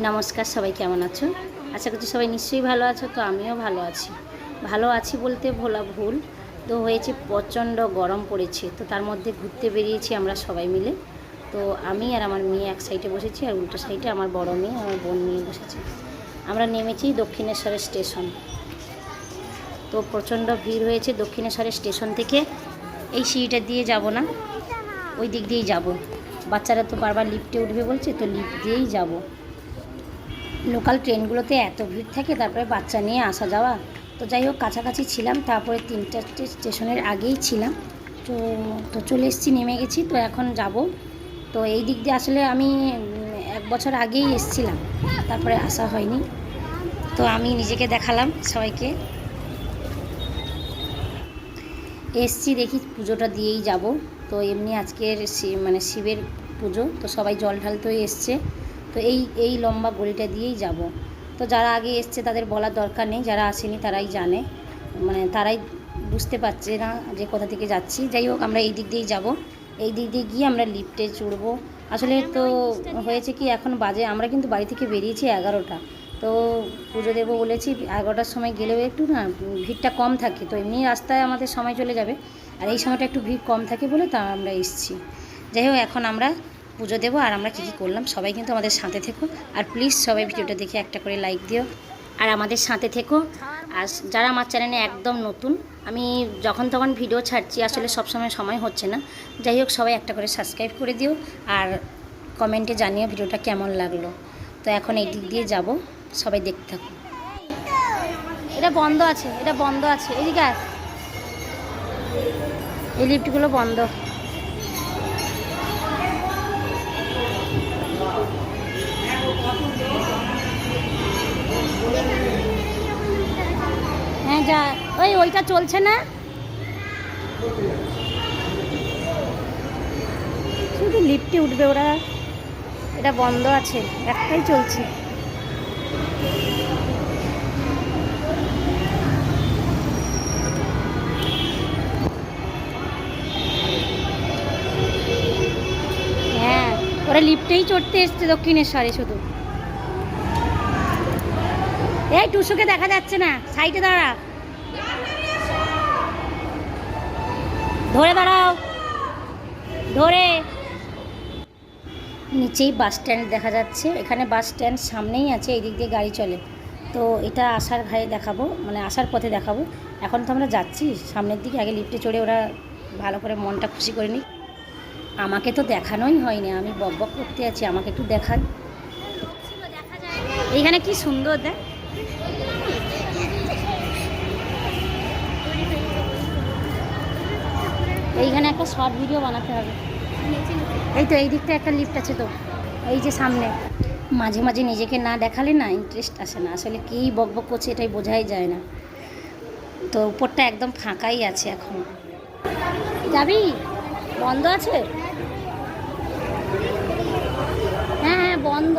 নমস্কার, সবাই কেমন আছো? আশা করছি সবাই নিশ্চয়ই ভালো আছো, তো আমিও ভালো আছি। ভালো আছি বলতে ভোলা ভুল, তো হয়েছে প্রচণ্ড গরম পড়েছে, তো তার মধ্যে ঘুরতে বেরিয়েছি আমরা সবাই মিলে। তো আমি আর আমার মেয়ে এক সাইডে বসেছি, আর উল্টো সাইডে আমার বড় মেয়ে আমার বোন নিয়ে বসেছে। আমরা নেমেছি দক্ষিণেশ্বরের স্টেশন। তো প্রচণ্ড ভিড় হয়েছে দক্ষিণেশ্বরের স্টেশন থেকে। এই সিঁড়িটা দিয়ে যাব না, ওই দিক দিয়েই যাব। বাচ্চারা তো বারবার লিফটে উঠবে বলছে, তো লিফট দিয়েই যাব। লোকাল ট্রেনগুলোতে এত ভিড় থাকে, তারপরে বাচ্চা নিয়ে আসা যাওয়া। তো যাই হোক, কাছাকাছি ছিলাম, তারপরে তিন চারটে স্টেশনের আগেই ছিলাম। তো তো চলে এসেছি, নেমে গেছি, তো এখন যাব। তো এই দিক দিয়ে আসলে আমি এক বছর আগেই এসেছিলাম, তারপরে আসা হয়নি। তো আমি নিজেকে দেখালাম সবাইকে। এসছি দেখি, পুজোটা দিয়েই যাব। তো এমনি আজকের মানে শিবের পুজো, তো সবাই জল ঢালতেই এসছে। তো এই এই লম্বা গলিটা দিয়েই যাব। তো যারা আগে এসছে তাদের বলার দরকার নেই যারা আসেনি তারাই জানে। মানে তারাই বুঝতে পারছে না যে কোথা থেকে যাচ্ছি। যাই হোক আমরা এই দিক দিয়েই যাব। এই দিক দিয়ে গিয়ে আমরা লিফটে চড়বো। আসলে তো হয়েছে কি এখন বাজে। আমরা কিন্তু বাড়ি থেকে বেরিয়েছি এগারোটা। তো পুজো দেবো বলেছি এগারোটার সময় গেলেও একটু না ভিড়টা কম থাকে। তো এমনি রাস্তায় আমাদের সময় চলে যাবে। আর এই সময়টা একটু ভিড় কম থাকে বলে তা আমরা এসেছি। যাই হোক এখন আমরা পুজো দেবো আর আমরা কী কী করলাম, সবাই কিন্তু আমাদের সাথে থেকো। আর প্লিজ সবাই ভিডিওটা দেখে একটা করে লাইক দিও। আর আমাদের সাথে থেকো। আর যারা আমার চ্যানেলে একদম নতুন, আমি যখন তখন ভিডিও ছাড়ছি, আসলে সবসময় সময় হচ্ছে না। যাই হোক, সবাই একটা করে সাবস্ক্রাইব করে দিও আর কমেন্টে জানিও ভিডিওটা কেমন লাগল। তো এখন এই দিক দিয়ে যাব, সবাই দেখতে থাকো। এটা বন্ধ আছে, এটা বন্ধ আছে। এদিকে আয়। এই লিফটগুলো বন্ধ। যা, ওই ওইটা চলছে না। শুধু লিফটে উঠবে ওরা। এটা বন্ধ আছে, একটাই চলছে। হ্যাঁ ওরা লিফটেই চড়তে এসছে দক্ষিণেশ্বরে শুধু। এই টুসুকে দেখা যাচ্ছে না, সাইডে দাঁড়া। ধরে দাঁড়াও। ধরে। নিচেই বাস স্ট্যান্ড দেখা যাচ্ছে। এখানে বাস স্ট্যান্ড সামনেই আছে এই দিক দিয়ে গাড়ি চলে। তো এটা আসার ঘায়ে দেখাবো মানে আসার পথে দেখাবো। এখন তো আমরা যাচ্ছি সামনের দিকে আগে লিফটে চড়ে ওরা ভালো করে মনটা খুশি করে নিক। আমাকে তো দেখানোই হয়নি আমি বক বক করতে আছি আমাকে একটু দেখান। এইখানে কি সুন্দর দেখ। এইখানে একটা শর্ট ভিডিও বানাতে হবে। এই তো, এই দিকটা একটা লিফট আছে তো। এই যে সামনে, মাঝে মাঝে নিজেকে না দেখালে না ইন্টারেস্ট আসে না। আসলে কী বক বক করছে এটাই বোঝাই যায় না। তো উপরটা একদম ফাঁকাই আছে এখন। যাবি? বন্ধ আছে? হ্যাঁ হ্যাঁ বন্ধ।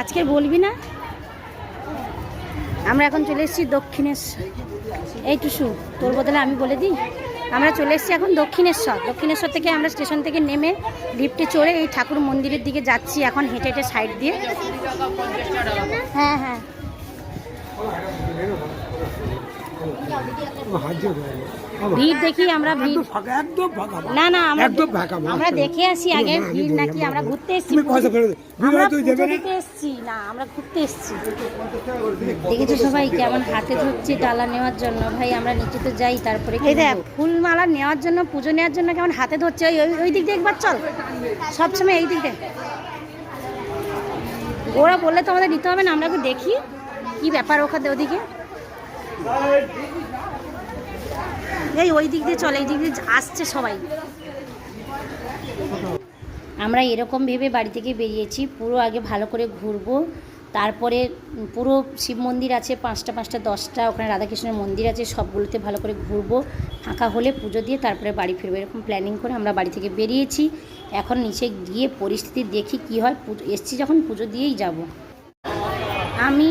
আজকে বলবি না? আমরা এখন চলে এসেছি দক্ষিণেশ্বর। এই টুসু তোর বদলে আমি বলে দিই। আমরা চলে এসেছি এখন দক্ষিণেশ্বর। দক্ষিণেশ্বর থেকে আমরা স্টেশন থেকে নেমে লিফটে চড়ে এই ঠাকুর মন্দিরের দিকে যাচ্ছি এখন হেঁটে হেঁটে সাইড দিয়ে। হ্যাঁ হ্যাঁ। ভিড় দেখি আমরা ভিড়। ফাঁকা একদম ফাঁকা না না আমরা একদম ফাঁকা আমরা দেখে আসি আগে ভিড় নাকি আমরা ঘুরতে এসেছি। আমরা হলে তুই দেবে পুজো দিতে এসেছি। না আমরা ঘুরতে এসেছি। দেখেছ সবাই কেমন হাতে ধরছে ডালা নেওয়ার জন্য? ভাই আমরা নিচে তো যাই তারপরে এই দেখ ফুল মালা নেওয়ার জন্য পুজো নেওয়ার জন্য কেমন হাতে ধরছে? ওই ওই- ওই দিক দিয়ে একবার চল। সবসময় এই দিকে ওরা বললে তো আমাদের নিতে হবে না আমরা একটু দেখি। কি ব্যাপার ওখানে ওদিকে? এই ওই দিক দিয়ে চলে, এই দিক দিয়ে আসছে সবাই। আমরা এরকম ভেবে বাড়ি থেকে বেরিয়েছি, পুরো আগে ভালো করে ঘুরবো, তারপরে পুরো শিব মন্দির আছে, পাঁচটা পাঁচটা, দশটা, ওখানে রাধাকৃষ্ণের মন্দির আছে, সবগুলোতে ভালো করে ঘুরবো, ফাঁকা হলে পুজো দিয়ে তারপরে বাড়ি ফিরবো, এরকম প্ল্যানিং করে আমরা বাড়ি থেকে বেরিয়েছি। এখন নিচে গিয়ে পরিস্থিতি দেখি কি হয়, পুজো, এসছি যখন পুজো দিয়েই যাব। আমি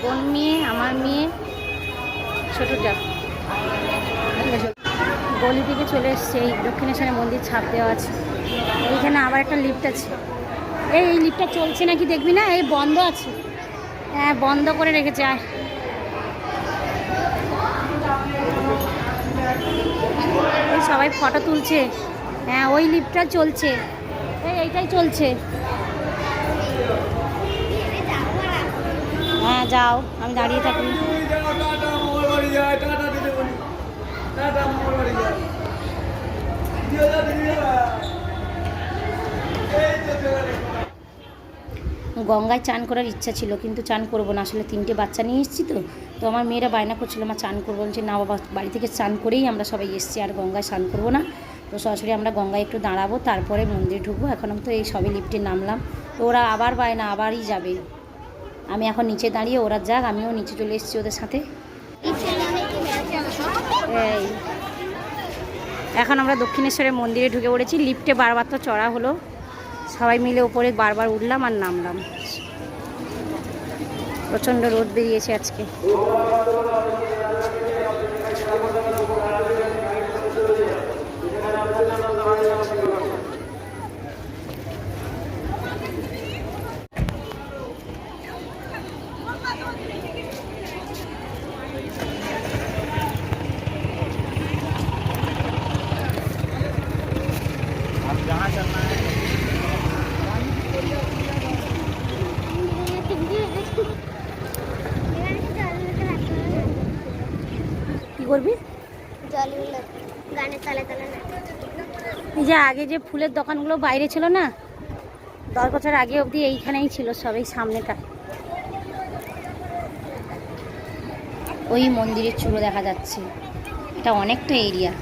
বোন মেয়ে, আমার মেয়ে ছোটোটা গলি থেকে চলে এসছে, এই দক্ষিণেশ্বরের মন্দির ছাপ দেওয়া আছে। এইখানে আবার একটা লিফট আছে। এই এই লিফটটা চলছে নাকি দেখবি না? এই বন্ধ আছে। হ্যাঁ বন্ধ করে রেখেছে এই সবাই ফটো তুলছে। হ্যাঁ ওই লিফটটা চলছে। এই, এইটাই চলছে। হ্যাঁ যাও, আমি দাঁড়িয়ে থাকি। গঙ্গায় চান করার ইচ্ছা ছিল, কিন্তু চান করব না। আসলে তিনটে বাচ্চা নিয়ে এসেছি তো তো আমার মেয়েরা বায়না করছিল আমার চান করব। বলছে, না বাবা, বাড়ি থেকে চান করেই আমরা সবাই এসেছি, আর গঙ্গায় স্নান করব না। তো সরাসরি আমরা গঙ্গায় একটু দাঁড়াবো, তারপরে মন্দিরে ঢুকবো। এখন তো এই সবে লিফটে নামলাম। তো ওরা আবার বায়না, আবারই যাবে। আমি এখন নিচে দাঁড়িয়ে, ওরা যাক, আমিও নিচে চলে এসেছি ওদের সাথে। এই। এখন আমরা দক্ষিণেশ্বরের মন্দিরে ঢুকে পড়েছি, লিফটে বারবার তো চড়া হলো। সবাই মিলে উপরে বারবার উঠলাম আর নামলাম। প্রচণ্ড রোদ বেরিয়েছে আজকে কি করবি? গানের তালে তালে এই যে আগে যে ফুলের দোকানগুলো বাইরে ছিল না দশ বছর আগে অবধি এইখানেই ছিল সব এই সামনেটা। ওই মন্দিরের চূড়ো দেখা যাচ্ছে। এটা অনেকটা এরিয়া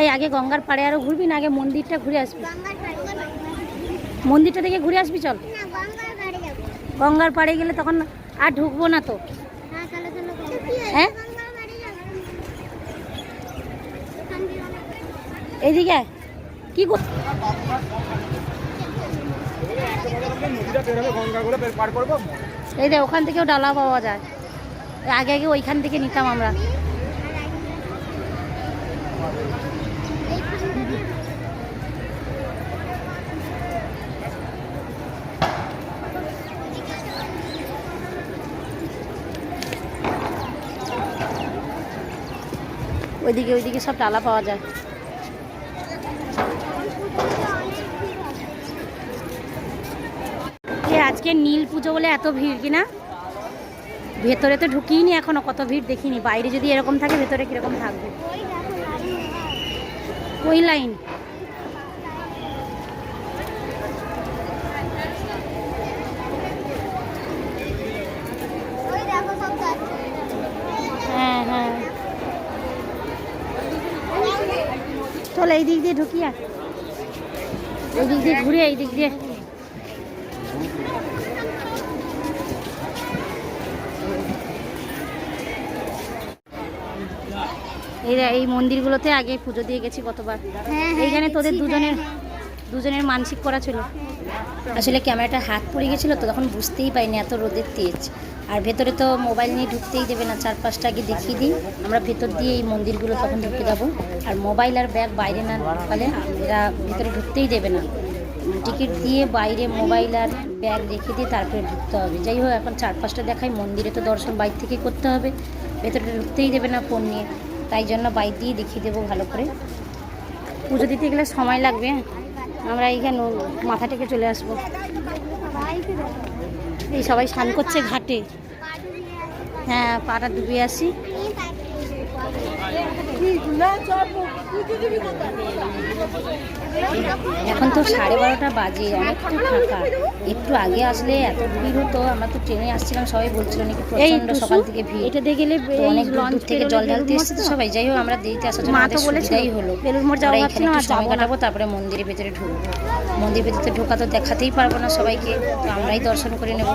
এই আগে গঙ্গার পাড়ে আরও ঘুরবি না? আগে মন্দিরটা ঘুরে আসবি। মন্দিরটা থেকে ঘুরে আসবি চল। গঙ্গার পাড়ে গেলে তখন আর ঢুকবো না তো। হ্যাঁ? এইদিকে কি এই দেখ, ওখান থেকেও ডালা পাওয়া যায়। আগে আগে ওইখান থেকে নিতাম আমরা। ওইদিকে ওইদিকে সব টালা পাওয়া যায়। আজকে নীল পুজো বলে এত ভিড় কিনা? ভেতরে তো ঢুকিনি এখনও, কত ভিড় দেখিনি। বাইরে যদি এরকম থাকে, ভেতরে কীরকম থাকবে। ওই লাইন ওই দেখো সব যাচ্ছে হ্যাঁ হ্যাঁ চল এই দিক দিয়ে ঢুকি আর। এই দিক দিয়ে ঘুরে এই দিক দিয়ে। এই এই মন্দিরগুলোতে আগে পুজো দিয়ে গেছি কতবার হ্যাঁ এইখানে তোদের দুজনের দুজনের মানসিক করা ছিল। আসলে ক্যামেরাটা হাত পড়ে গেছিল তো তখন বুঝতেই পাইনি এত রোদের তেজ। আর ভেতরে তো মোবাইল নিয়ে ঢুকতেই দেবে না চার পাঁচটা আগে দেখিয়ে দিই। আমরা ভেতর দিয়ে এই মন্দিরগুলো তখন ঢুকে যাব। আর মোবাইল আর ব্যাগ বাইরে না ঢুকালে এরা ভেতরে ঢুকতেই দেবে না। টিকিট দিয়ে বাইরে মোবাইল আর ব্যাগ রেখে দিয়ে তারপরে ঢুকতে হবে। যাই হোক, এখন চার পাঁচটা দেখাই। মন্দিরে তো দর্শন বাইরে থেকে করতে হবে। ভেতরে ঢুকতেই দেবে না ফোন নিয়ে। তাই জন্য বাইরে দিয়ে দেখিয়ে দেবো ভালো করে। পুজো দিতে গেলে সময় লাগবে। আমরা এইখানে মাথা থেকে চলে আসব। এই সবাই স্নান করছে ঘাটে। হ্যাঁ পাটা ডুবে আসি। এখন তো সাড়ে বারোটা বাজে অনেকটা ফাঁকা। একটু আগে আসলে এত ভিড় হতো আমরা তো ট্রেনে আসছিলাম সবাই বলছিল নাকি প্রচণ্ড সকাল থেকে ভিড়। এটাতে গেলে অনেক দূর থেকে জল ঢালতে এসেছে তো সবাই। যাই হোক আমরা দেরিতে আসার জন্য মা তো আমাদের সুবিধাই হলো। বেলুড় মঠ যাওয়া এখানে না, একটু আর সময় কাটাবো তারপরে মন্দিরের ভেতরে ঢুকবো। মন্দিরের ভেতরে ঢোকা তো দেখাতেই পারব না সবাইকে, তো আমরাই দর্শন করে নেব।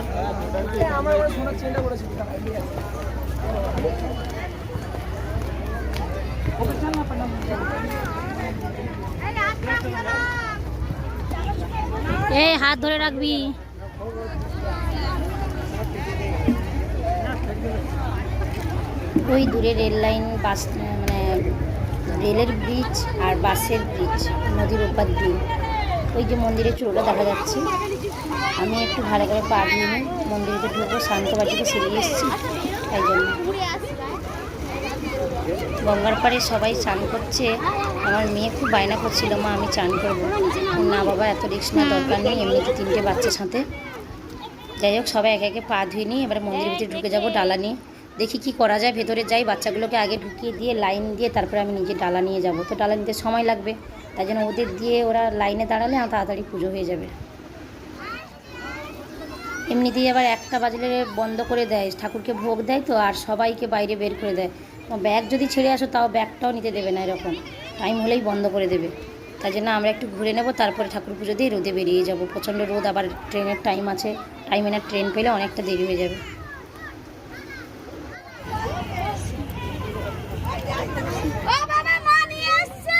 এই হাত ধরে রাখবি। ওই দূরে রেল লাইন, বাস মানে রেলের ব্রিজ আর বাসের ব্রিজ নদীর ওপার দিয়ে। ওই যে মন্দিরের চূড়োটা দেখা যাচ্ছে। আমি একটু ভালো করে পা দিয়ে নিই। মন্দিরেতে ঢুকবো শান্তবাটিতে সেরিয়ে এসেছি, তাই জন্য। গঙ্গার পাড়ে সবাই চান করছে। আমার মেয়ে খুব বায়না করছিল, মা, আমি চান করব। না বাবা, এত রিক্স না দরকার নেই এমনিতে তিনটে বাচ্চার সাথে। যাই হোক, সবাই একে একে পা ধুয়ে নিই এবার মন্দিরের ভিতরে ঢুকে যাব, ডালা নিয়ে। দেখি কি করা যায়, ভেতরে যাই, বাচ্চাগুলোকে আগে ঢুকিয়ে দিয়ে লাইন দিয়ে তারপরে আমি নিজে ডালা নিয়ে যাব। তো ডালা নিতে সময় লাগবে, তাই জন্য ওদের দিয়ে ওরা লাইনে দাঁড়ালে আমার তাড়াতাড়ি পুজো হয়ে যাবে। এমনিতেই আবার একটা বাজলে বন্ধ করে দেয়, ঠাকুরকে ভোগ দেয় তো, আর সবাইকে বাইরে বের করে দেয়। ব্যাগ যদি ছেড়ে আসো, তাও ব্যাগটাও নিতে দেবে না এরকম। টাইম হলেই বন্ধ করে দেবে। তাই জন্য আমরা একটু ঘুরে নেব, তারপরে ঠাকুর পুজো দিয়ে রোদে বেরিয়ে যাব। প্রচণ্ড রোদ, আবার ট্রেনের টাইম আছে। টাইমে না ট্রেন পেলে অনেকটা দেরি হয়ে যাবে ও বাবা মা নিয়ে আসছে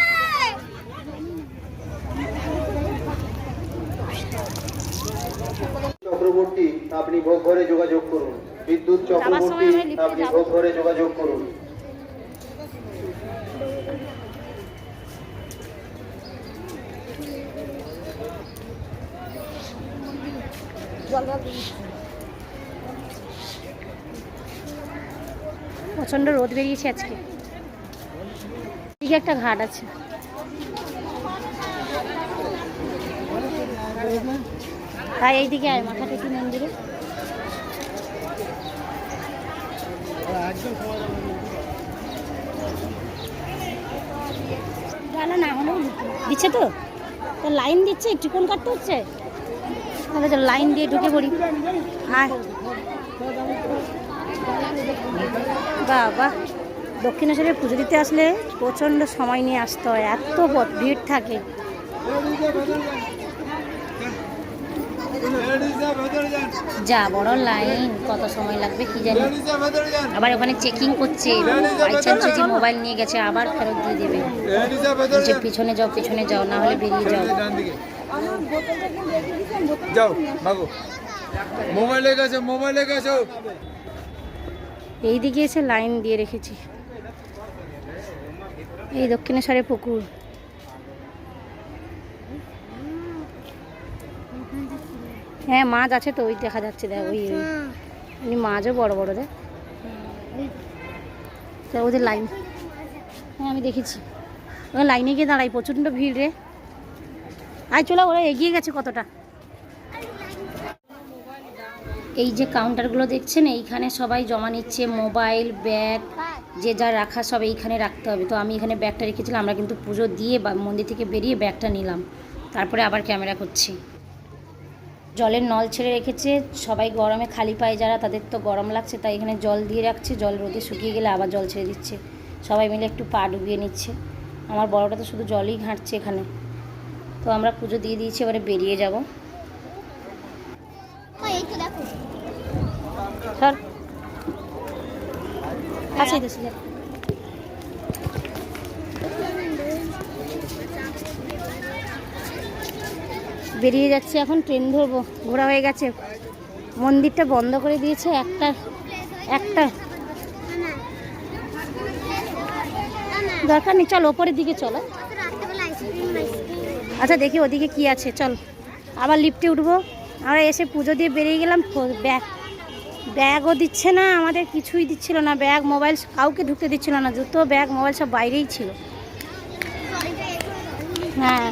চক্রবর্তী আপনি ভোগ ঘরে যোগাযোগ করুন। বিদ্যুৎ চক্রবর্তী আপনি ভোগ ঘরে যোগাযোগ করুন। প্রচণ্ড রোদ বেরিয়েছে আজকে। একটা ঘাট আছে। তাই এইদিকে আয় মাথা টেকি মন্দিরে না এখনও দিচ্ছে তো? লাইন দিচ্ছে টিকন কাটতে হচ্ছে? তাহলে লাইন দিয়ে ঢুকে পড়ি। আয়। বাবা দক্ষিণেশ্বরে পুজো দিতে আসলে প্রচণ্ড সময় নিয়ে আসতে হয়, এত ভিড় থাকে। যা বড় লাইন কত সময় লাগবে কি জানি। আবার ওখানে চেকিং করছে যদি মোবাইল নিয়ে গেছে আবার ফেরত দিয়ে দেবে। পিছনে যাও পিছনে যাও না হলে বেরিয়ে যাও। যাও বাবু মোবাইলে গেছে মোবাইলে গেছো। এই দিকে এসে লাইন দিয়ে রেখেছি। এই দক্ষিণেশ্বরের পুকুর। হ্যাঁ মাছ আছে তো ওই দেখা যাচ্ছে দেখ ওই ওই এমনি মাছও বড় বড় দেখ। ওদের লাইন হ্যাঁ আমি দেখেছি। ওরা লাইনে গিয়ে দাঁড়াই প্রচণ্ড ভিড় রে। আয় চলো ওরা এগিয়ে গেছে কতটা। এই যে কাউন্টারগুলো দেখছেন এইখানে সবাই জমা নিচ্ছে মোবাইল ব্যাগ যে যা রাখা সব এইখানে রাখতে হবে। তো আমি এখানে ব্যাগটা রেখেছিলাম আমরা কিন্তু পুজো দিয়ে বা মন্দির থেকে বেরিয়ে ব্যাগটা নিলাম। তারপরে আবার ক্যামেরা করছি। জলের নল ছেড়ে রেখেছে সবাই গরমে খালি পায়ে যারা তাদের তো গরম লাগছে তাই এখানে জল দিয়ে রাখছে জল রোদে শুকিয়ে গেলে আবার জল ছেড়ে দিচ্ছে। সবাই মিলে একটু পা ডুবিয়ে নিচ্ছে। আমার বড়টা তো শুধু জলই ঘাঁটছে এখানে। তো আমরা পুজো দিয়ে দিয়েছি এবারে বেরিয়ে যাব। মা এই তো দেখো চল কাছেই তো ছিল। বেরিয়ে যাচ্ছে, এখন ট্রেন ধরবো। ঘোরা হয়ে গেছে। মন্দিরটা বন্ধ করে দিয়েছে একটা একটা। দরকার নেই, চল ওপরের দিকে চলো আইসক্রিম আচ্ছা দেখি ওদিকে কি আছে, চল। আবার লিফটে উঠবো। আমরা এসে পুজো দিয়ে বেরিয়ে গেলাম ব্যাগ। ব্যাগও দিচ্ছে না, আমাদের কিছুই দিচ্ছিল না। ব্যাগ, মোবাইল কাউকে ঢুকতে দিচ্ছিল না, জুতো, ব্যাগ, মোবাইল সব বাইরেই ছিল। হ্যাঁ।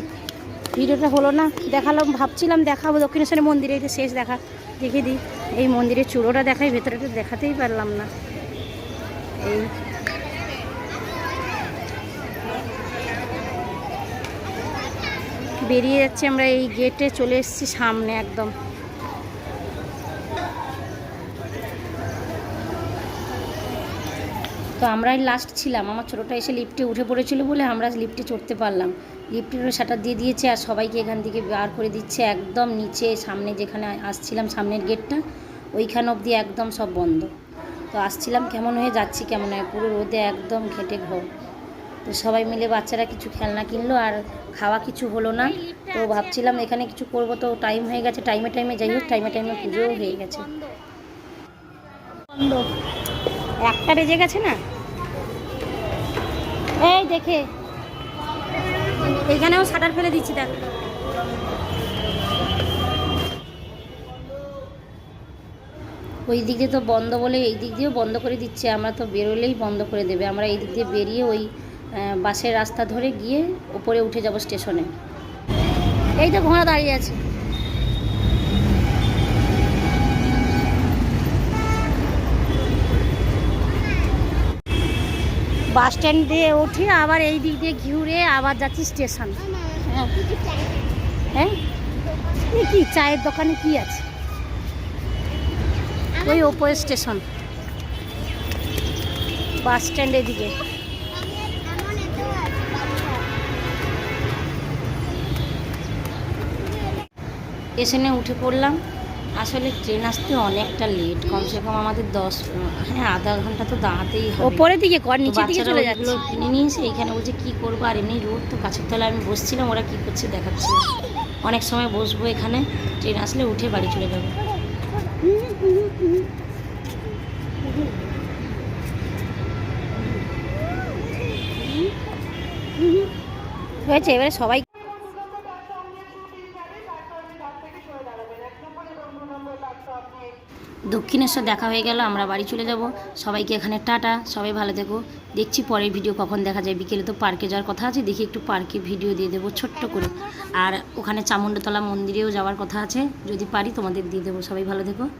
ভিডিওটা হলো না, দেখালাম, ভাবছিলাম দেখাবো, দক্ষিণেশ্বরের মন্দিরে, এই শেষ দেখা, দেখে দিই। এই মন্দিরের চূড়োটা দেখাই, ভেতরেটা দেখাতেই পারলাম না। এই। বেরিয়ে যাচ্ছি আমরা এই গেটে, চলে এসেছি সামনে একদম। তো আমরাই লাস্ট ছিলাম। আমার ছোটোটা এসে লিফটে উঠে পড়েছিল বলে আমরা লিফটে চড়তে পারলাম। লিফটেরও শাটার দিয়ে দিয়েছে আর সবাইকে এখান থেকে বার করে দিচ্ছে একদম নিচে সামনে যেখানে আসছিলাম সামনের গেটটা ওইখান অবধি একদম সব বন্ধ। তো আসছিলাম, কেমন হয়ে যাচ্ছি, কেমন হয়? পুরো রোদে একদম ঘেটে ঘর। তো সবাই মিলে বাচ্চারা কিছু খেলনা কিনলো আর খাওয়া কিছু হলো না। তো ভাবছিলাম এখানে কিছু করব, তো টাইম হয়ে গেছে টাইমে টাইমে যাই হোক টাইমে টাইমে পুজোও হয়ে গেছে। একটা বেজে গেছে না? এই দেখে। এইখানেও শাটার ফেলে দিচ্ছি, দেখ। ওই দিক দিয়ে তো বন্ধ বলে, এই দিক দিয়েও বন্ধ করে দিচ্ছে। আমরা তো বেরোলেই বন্ধ করে দেবে। আমরা এই দিক দিয়ে বেরিয়ে ওই বাসের রাস্তা ধরে গিয়ে ওপরে উঠে যাব স্টেশনে। এই তো ঘোড়া দাঁড়িয়ে আছে। বাস স্ট্যান্ড দিয়ে উঠে, আবার এই দিক দিয়ে ঘুরে আবার যাচ্ছি স্টেশন। হ্যাঁ? কি, চায়ের দোকানে কি আছে? ওই ওপরে স্টেশন। বাস স্ট্যান্ড এদিকে। স্টেশনে উঠে পড়লাম। আসলে ট্রেন আসতে অনেকটা লেট কমসে কম আমাদের দশ হ্যাঁ আধা ঘণ্টা তো দাঁড়াতেই হবে। ওপরের দিকে কর তো নিচের দিকে চলে যাচ্ছে। কিনে নিয়েছে এখানে বলছে কী করব? আর এমনি রোড তো কাছের তলায় আমি বসছিলাম ওরা কী করছে দেখাচ্ছিল অনেক সময় বসবো এখানে ট্রেন আসলে উঠে বাড়ি চলে যাব। হয়েছে এবারে সবাই দক্ষিণেশ্বর দেখা হয়ে গেল, আমরা বাড়ি চলে যাব। সবাইকে এখানে টাটা, সবাই ভালো থেকো। দেখছি পরের ভিডিও কখন দেখা যায়। বিকেলে তো পার্কে যাওয়ার কথা আছে, দেখি একটু পার্কে ভিডিও দিয়ে দেবো ছোট্ট করে। আর ওখানে চামুণ্ডতলা মন্দিরেও যাওয়ার কথা আছে, যদি পারি তোমাদের দিয়ে দেবো। সবাই ভালো থেকো।